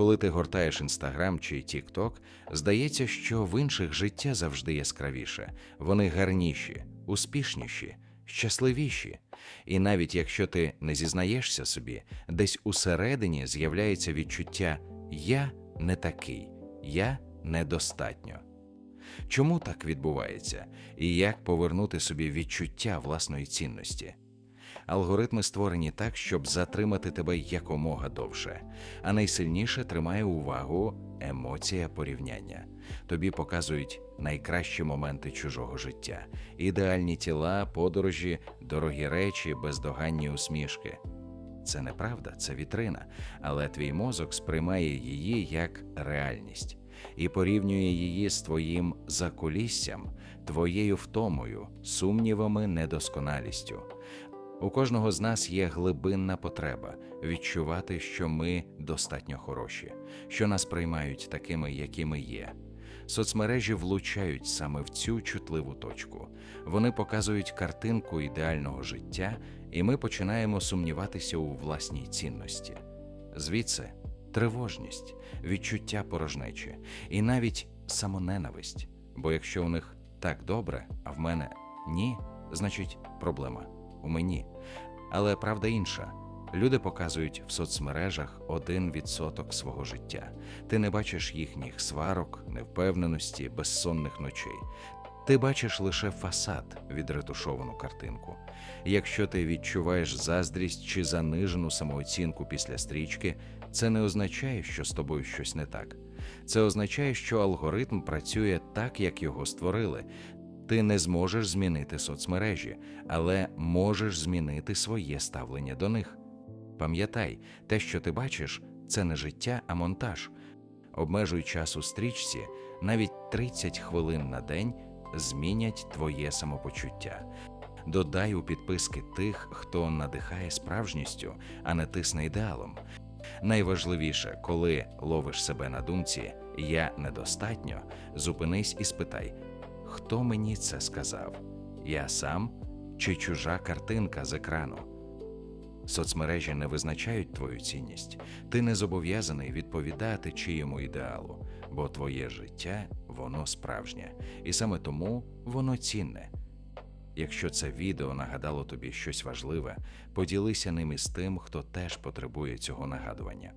Коли ти гортаєш інстаграм чи Тікток, здається, що в інших життя завжди яскравіше, вони гарніші, успішніші, щасливіші. І навіть якщо ти не зізнаєшся собі, десь усередині з'являється відчуття Я не такий, я недостатньо. Чому так відбувається, і як повернути собі відчуття власної цінності? Алгоритми створені так, щоб затримати тебе якомога довше, а найсильніше тримає увагу емоція порівняння. Тобі показують найкращі моменти чужого життя, ідеальні тіла, подорожі, дорогі речі, бездоганні усмішки. Це неправда, це вітрина, але твій мозок сприймає її як реальність і порівнює її з твоїм закуліссям, твоєю втомою, сумнівами, недосконалістю. У кожного з нас є глибинна потреба відчувати, що ми достатньо хороші, що нас приймають такими, якими є. Соцмережі влучають саме в цю чутливу точку. Вони показують картинку ідеального життя, і ми починаємо сумніватися у власній цінності. Звідси тривожність, відчуття порожнечі і навіть самоненависть. Бо якщо у них так добре, а в мене ні, значить проблема у мені. Але правда інша. Люди показують в соцмережах один відсоток свого життя. Ти не бачиш їхніх сварок, невпевненості, безсонних ночей. Ти бачиш лише фасад, відретушовану картинку. Якщо ти відчуваєш заздрість чи занижену самооцінку після стрічки, це не означає, що з тобою щось не так. Це означає, що алгоритм працює так, як його створили. Ти не зможеш змінити соцмережі, але можеш змінити своє ставлення до них. Пам'ятай, те, що ти бачиш, це не життя, а монтаж. Обмежуй час у стрічці, навіть 30 хвилин на день змінять твоє самопочуття. Додай у підписки тих, хто надихає справжністю, а не тисне ідеалом. Найважливіше, коли ловиш себе на думці Я недостатньо, зупинись і спитай, хто мені це сказав? Я сам чи чужа картинка з екрану? Соцмережі не визначають твою цінність. Ти не зобов'язаний відповідати чиєму ідеалу, бо твоє життя воно справжнє, і саме тому воно цінне. Якщо це відео нагадало тобі щось важливе, поділися ним із тим, хто теж потребує цього нагадування.